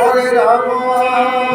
Hare Ram.